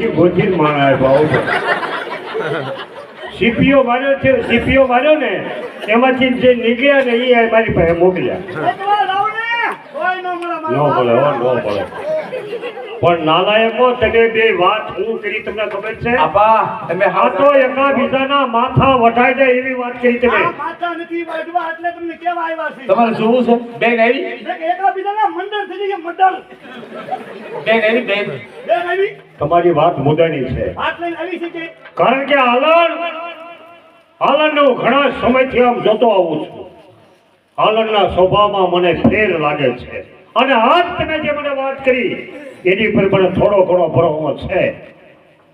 એ માણા ભાવ સીપીઓ માર્યો છે સીપીઓ માર્યો ને એમાંથી જે નીકળ્યા ને એ મારી પાસે મોકલ્યા. ન બોલે હો ન બોલે પણ નાલાયકો તમે બે વાત હું કરી તમને ખબર છે? આપા તમે હાથો તો એકા બીજાના માથા વઢાઈ જાય એવી વાત કરી તમે. માથા નથી વઢવા એટલે તમને કેવા આવ્યા છે? તમારે જોવું છે? બેન આવી? એકા બીજાના મંડળ થઈ જાય મંડળ. બેન આવી બેન. બેન આવી. તમારી વાત મુદ્દાની છે. વાત લઈને આવી છે કે? કારણ કે હાલણ હાલણને હું ઘણા સમયથી આમ જોતો આવું છું. હાલણના સ્વભાવમાં મને ફેર લાગે છે. અને આજ તમે જે મને વાત કરી એની પર પણ થોડો ઘણો ભરોસો છે.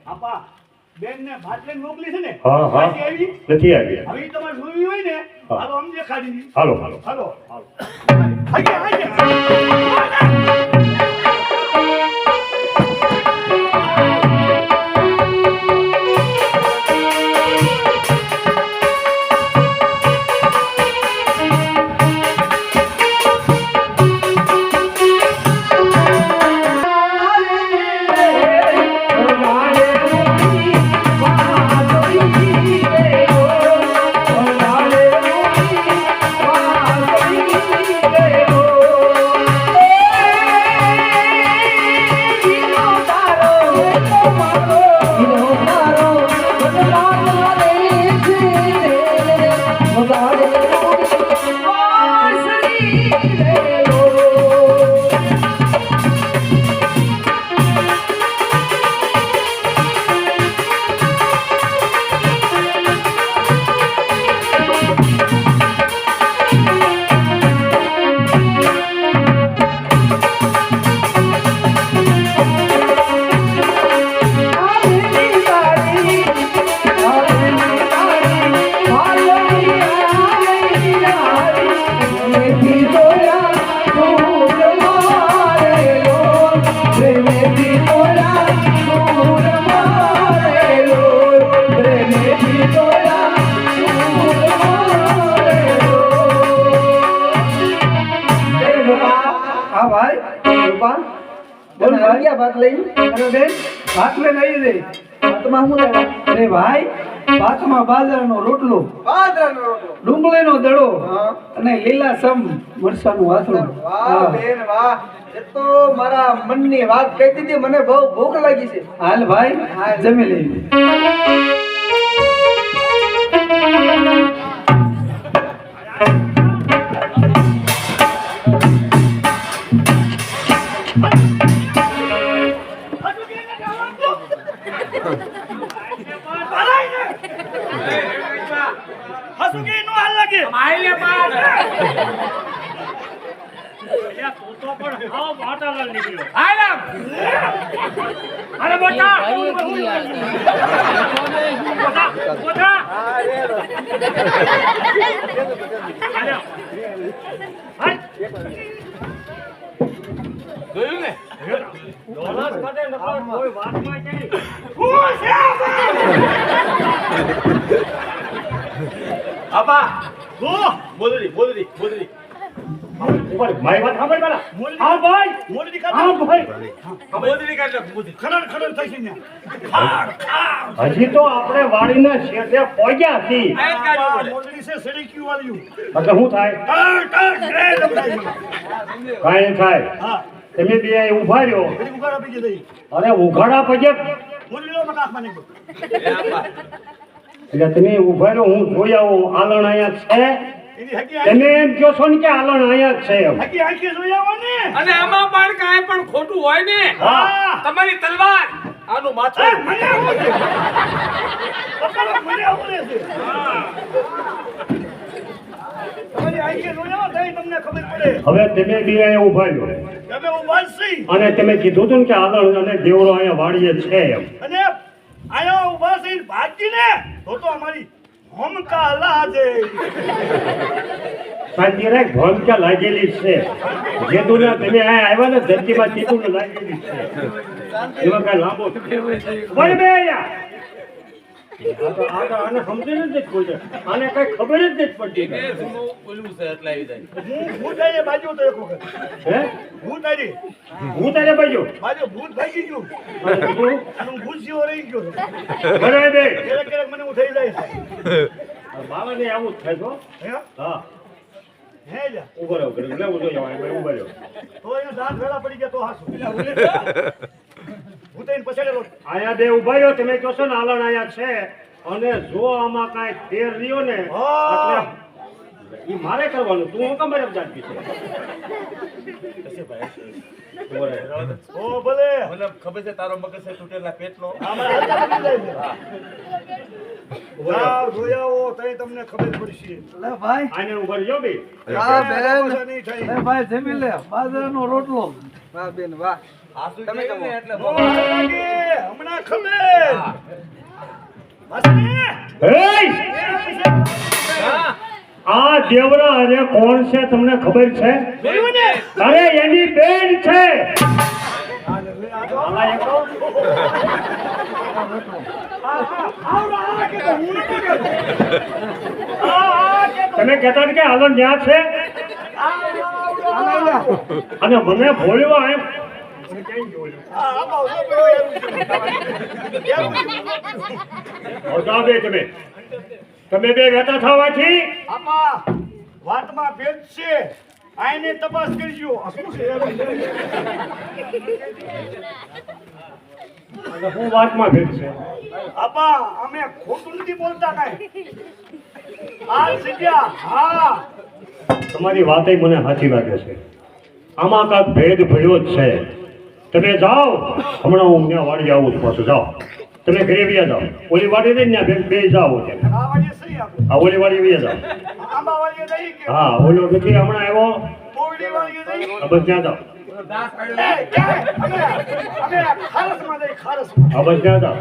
આપા બેન ને ભાટલે મોકલી છે ને? હા હા. નથી આવી. હવે તમારે જોવી હોય ને. હાલો અમને ખાડી હાલો હાલો. હાલો હાલો. લઈ બેન ભાત લઈને આવી દે શું લેવા અરે ભાઈ ભાતમાં બાજરાનો રોટલો. બાજરાનો રોટલો. ડુંગળીનો દડો હા. અને લીલા સમ મરસાનું વાસણું. વાહ બેન વાહ. એ તો મારા મનની વાત કહી દીધી મને બહુ ભૂખ લાગી છે. હાલ ભાઈ જમી લઈ અરે નો બોટા બોટા હાલ્યો પાર જોયું ને? કોઈ વાતમાં નહીં. હું છે આપા ગો બોલરી બોલરી બોલરી ઉપર મારી વાત સાંભળ મોલડી- હા ભાઈ. મોલડી હા ભાઈ. બોલરી બોલરી ખાડ હજી તો આપણે વાડીના શેઠે પહોંચ્યા છીએ. એટલે શું થાય? કાંઈ થાય. હા. તમે બે ઊભા રહ્યો. અને ઉઘાડા પછી એટલે તમે ઊભા રહ્યો હું જોઈ આવું આલણ અહીંયા છે. તમે એમ કહો છો ને કે આલણ અહીંયા જ છે હકી આંખે જોઈ આવો ને. અને આમાં પણ કાંઈ પણ ખોટું હોય ને હા. તમારી તલવાર આનું માથું મને આવું છે. મને આવું છે. તમારી આંખે જોઈ આવો તઈ તમને ખબર પડે. હવે તમે બે અહીંયા ઊભા રહ્યો અને તમે કીધું હતું ને કે આલણ અને દેવડો અહીંયા વાડીએ છે એમ. અને આયા ઊભા થઈને ભાગીને? તો તો અમારી હોમકા લાજે શાંતિ રાખ ભૂમિકા લાગેલી છે? જે દુનિયા તમે આ આવ્યા ને ધરતીમાં કીધું ને લાગેલી છે. એમાં કાંઈ લાંબો તો આને સમજી જ કોઈ આને કઈ ખબર જ નથી પડતી. ઓલું છે એટલે આવી જાય. હું ભૂત આવીને બાજુ તો એક વખત. હે? ભૂત આવી હું તારે બાજુ? બાજુ ભૂત ભાગી ગયું. અને ભૂત જેવો રહી ગયો. ઘરે બે ક્યારેક ક્યારેક મને હું થઈ જાય છે. બાવાને આવું જ થાય તો હે. હા? હે. જા. ઊભો રહો ઊભો રહ્યો તો એના દાંત વેલા પડી ગયા તો હાસું. ભૂત આવીને પછાડેલો આયા બે ઊભા રહ્યો તમે કહો છો ને આલણ આયા છે. અને જો આમાં કાંઈ ફેર રહ્યો ને હા. એટલે ઈ મારે કરવાનું તું હું કમ બરાબર જાણતી છે ઊભો ઓ ભલે મને ખબર છે તારો મગજ છે તૂટેલા પેટનો તઈ તમને ખબર પડશે લે ભાઈ આને ઊભો રહ્યો બે હા બેન ઓછા નહીં થાય. લે ભાઈ જમી લે બાજરાનો રોટલો વાહ બેન વાહ આસુ તમે તમે એટલે નો લાગે, હમણાં ખબર માસી, એય! હા આ દેવરા અરે કોણ છે તમને ખબર છે? અરે એની બેન છે. તમે કહેતા હતા કે હાલો ન્યા છે. અને મને ભોળ્યો એમ. તમે. તમે બે વેતા થવાથી? આપા વાતમાં ભેદ છે. આઈને તપાસ કરજો. છે? હું વાતમાં ભેદ છે? આપા અમે ખોટું નથી બોલતા કાઈ. આ જગ્યા હા. તમારી વાત મને સાચી લાગે છે. આમાં કાંક ભેદ ભર્યો જ છે. તમે જાઓ. હમણાં હું ત્યાં વાડી આવું છું પાછું જાઓ. તમે ઘરે વ્યા જાઓ. ઓલી વાડી નહીં ત્યાં બે જાઓ ત્યાં. આ વાળી ઓલી વાળીએ જઈ કે? હા ઓલો નથી હમણાં આવ્યો. બસ ત્યાં આ બસ ત્યાં જાઓ.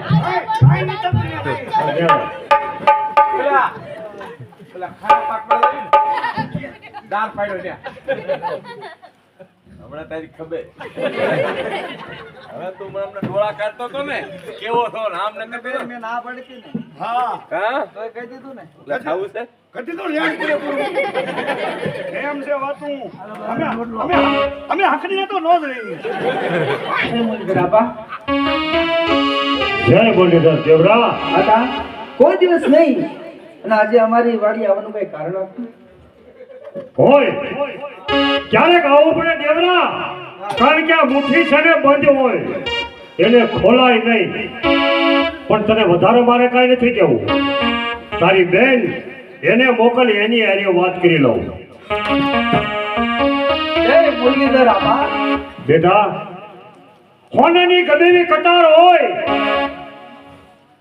પેલા ખારા પાકમાં દાંત પાડ્યો ત્યાં. હમણાં તારી ખબર. હવે તું હમણાં ડોળા કાઢતો તો ને કેવો છો નામ ને મેં ના પડતી ને. હા. હા? તો કહી દીધું ને. એટલે ખાવું છે? કદી તો પૂરે પૂરું. એમ છે વાતું. અમે અમે અમે હકડીએ તો નો જ રહી બરાબર જય બોલીદાસ દેવરા. હતા કોઈ દિવસ નહીં. અને આજે અમારી વાડી આવવાનું કઈ કારણ હતું? હોય. ક્યારેક આવું પડે દેવરા? કારણ કે આ મુઠ્ઠી છે ને બંધ હોય. એને ખોલાય નહીં. પણ તને વધારે મારે કાંઈ નથી કેવું તારી બેન એને મોકલી એની હારે વાત કરી લઉં. બેટા હોનાની ગમે કટાર હોય.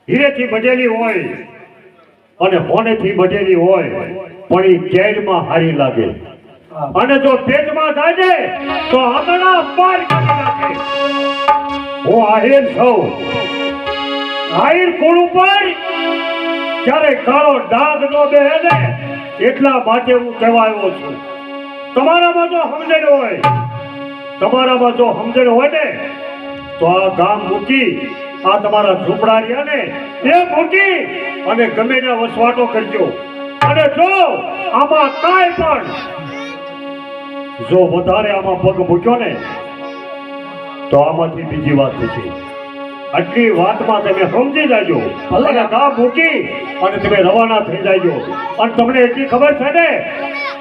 હીરેથી બજેલી હોય અને હોનેથી બજેલી હોય. પણ એ કેડમાં હારી લાગે. અને જો પેટમાં જાય તો હમણાં પાર કરી હું આહિર છું. આહિર કુળ ઉપર? ક્યારે કાળો ડાઘ નો બેહે ને એટલા માટે હું કહેવાયો છું. તમારામાં જો સમજણ હોય તમારામાં જો સમજણ હોય ને તો આ ગામ મૂકી આ તમારા ઝૂંપડા રહ્યા ને એ મૂકી અને ગમે ત્યાં વસવાટો કરજો. અને જો આમાં કાંઈ પણ જો વધારે આમાં પગ મૂક્યો ને તો આમાંથી બીજી વાત થશે. આટલી વાતમાં તમે સમજી જાજો. અને ના મૂકી અને તમે રવાના થઈ જાજો. અને તમને એટલી ખબર છે ને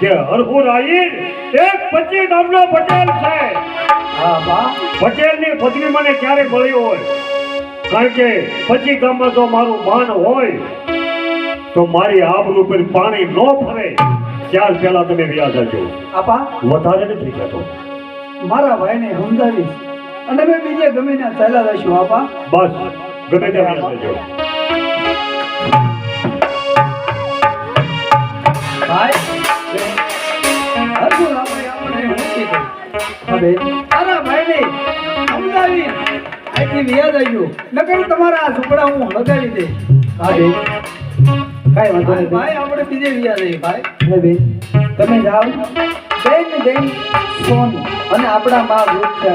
કે હરહુર આહીર એક પચી નામનો પટેલ છે. હા બા. પટેલની પદવી મને ક્યારે મળી હોય. કારણ કે પચી ગામમાં જો મારું માન હોય તો મારી આબરૂ પર પાણી ન ફરે ત્યાર પહેલા તમે વ્યાજ આજો આપા? વધારે નથી કહેતો. મારા ભાઈને સમજાવીશ. અને મેં બીજે ગમે ત્યાં ચાલ્યા જઈશું આપા. બસ ગમે ત્યાં વ્યાજ જજો. ભાઈ હરખું આપણે આપણે નક્કી હવે તારા ભાઈને સમજાવી અહીંથી વ્યાજ આવ્યું નકર તમારા આ ઝૂંપડા હું લગાવી દઈશ. હા કાંઈ વાંધો નહીં ભાઈ આપણે બીજે વ્યાજ આવી ભાઈ. હે બેન તમે જાઓ. બેન બેન સોન અને આપણા માં વૃક્ષ છે.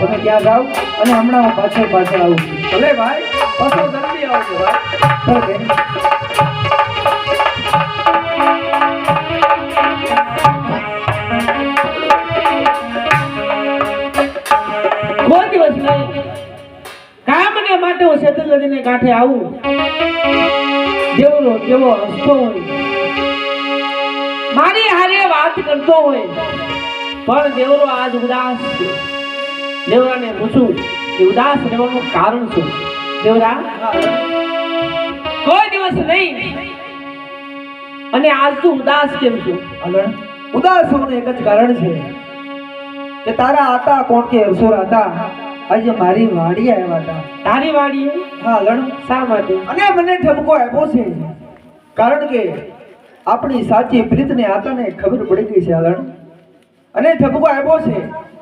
તમે ત્યાં જાઓ અને હમણાં હું પાછળ પાછળ આવું છું. ભલે ભાઈ પાછો જલ્દી આવજો ભાઈ. બેન. કામને માટે હું સેતુલ નદીને કાંઠે આવું? દેવરો કેવો રસ્તો હોય. મારી હારે વાત કરતો હોય. પણ દેવરો આજ ઉદાસ છે. દેવરાને પૂછું કે ઉદાસ રહેવાનું કારણ શું? દેવરા, કોઈ દિવસ નહીં. અને આજ તું ઉદાસ કેમ છું? અલણ ઉદાસ હોવાનું એક જ કારણ છે કે તારા હતા કોણ કે અસુર હતા? આજે મારી વાડી આવ્યા હતા તારી વાડી હા લણ શા માટે? અને મને ઠપકો આપ્યો છે. કારણ કે આપણી સાચી પ્રીતને આતાને ખબર પડી ગઈ છે હલણ અને ઠપકો આપ્યો છે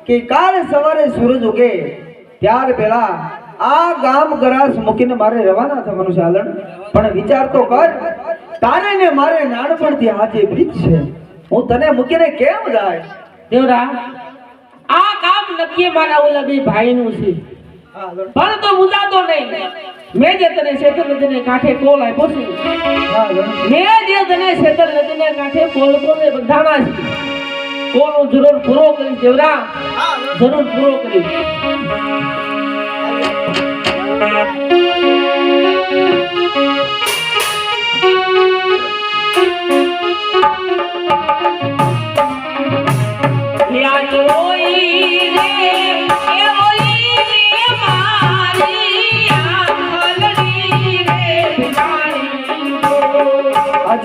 કે કાલ સવારે સૂરજ ઉગે ત્યાર પહેલા આ ગામ ગરાસ મૂકીને મારે રવાના થવાનું છે હલણ પણ વિચાર તો કર તારે ને મારે નાનપણથી આજે પ્રીત છે હું તને મૂકીને કેમ જાય? દેવરા આ કામ નક્કી મારા ઓલા ભાઈનું છે. પણ તો મુદાતો નહીં. મેં જે તને શેતર નદીને કાંઠે કોલ આપ્યો છે. મેં જે તને શેતર નદીને કાંઠે કોલ કોને બંધાણા છે કોનો જરૂર પૂરો કરી દેવરા. જરૂર પૂરો કરી યાદ હોય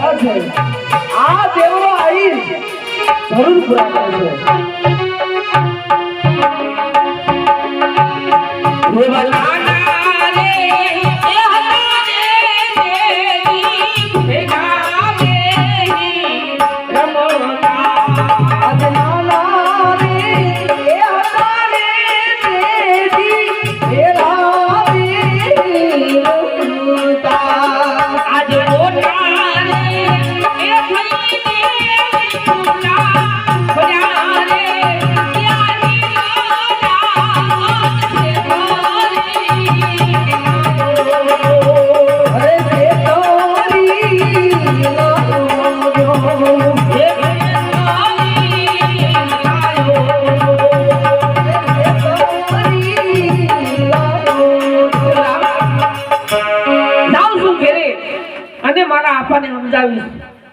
કોલ છે. આ દેવો આવી જરૂર પૂરા કરશે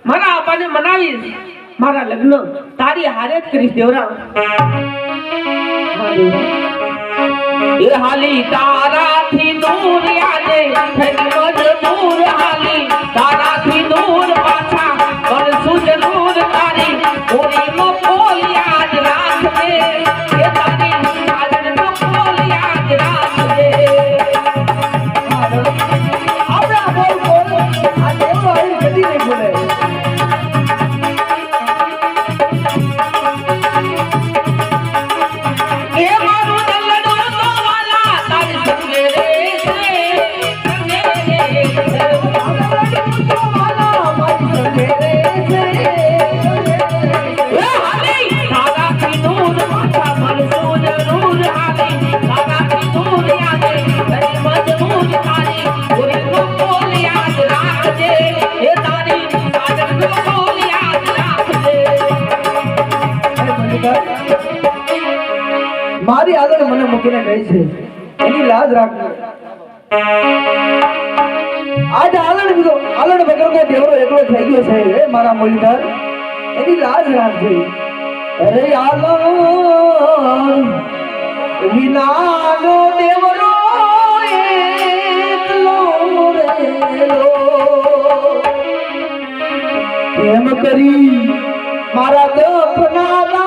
મારા આપાને મનાવીશ મારા લગ્ન. તારી હારે જ કરીશ દેવરા એ હાલી તારાથી દૂર યાદે થઈ મજબૂર હાલી. તારાથી દૂર પાછા કરશું જરૂર તારી. ઓરીનો મારી આગળ મને મૂકીને ગઈ છે, એની લાજ રાખજો. આજે આલણ બીજો આલણ વગરનો દેવરો એકલો થઈ ગયો છે એ મારા મુરલીધર એની લાજ રાખજો. અરે આલણ વિનાનો દેવરો એકલો રેલો એમ કરી મારા દફના